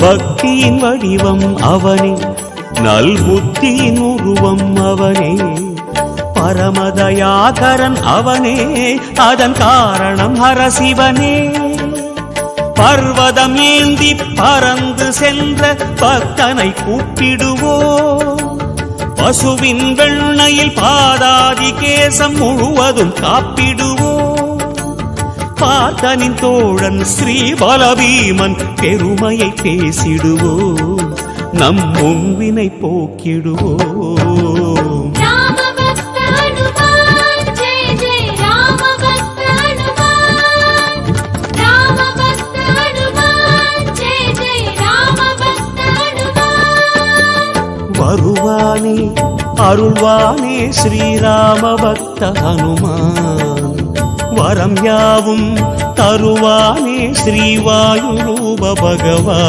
பக்தியின் வடிவம் அவனே. நல்புத்தியின் உருவம் அவனே. பரமதயாகரன் அவனே. அதன் காரணம் ஹரசிவனே பர்வதம் ஏந்தி பறந்து சென்ற பக்தனை கூப்பிடுவோ. பசுவின் வெண்ணையில் பாதாதி கேசம் முழுவதும் காப்பிடுவோ. பார்த்தனின் தோழன் ஸ்ரீ பலபீமன் பெருமையை பேசிடுவோ நம் முன்வினை போக்கிடுவோ. வருவானே அருள்வானே ஸ்ரீராம பக்த ஹனுமான் வரம் யாவும் தருவானே ஸ்ரீவாயு ரூப பகவா